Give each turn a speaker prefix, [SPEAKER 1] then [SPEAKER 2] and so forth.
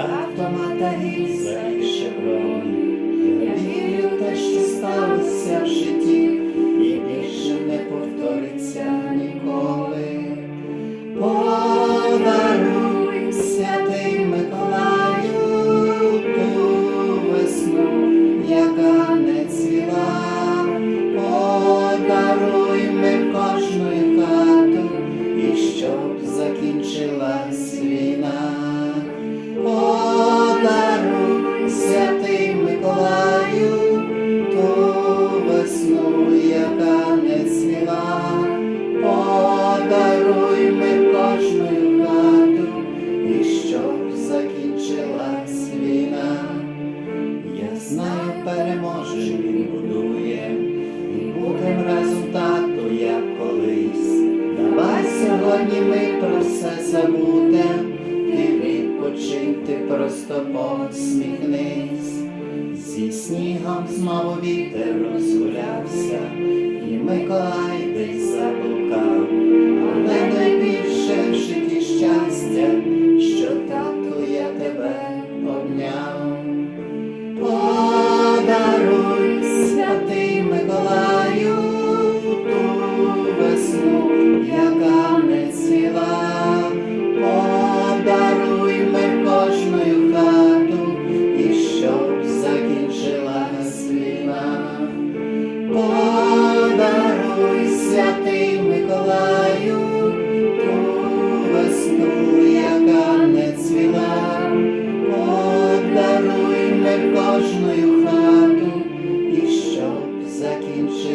[SPEAKER 1] автомата гільза і шеврони. Я вірю те, що сталося. сьогодні ми про все забудем, ти відпочинь, ти просто посміхнись, зі снігом знову вітер розгулявся і Миколай. najmniejszy.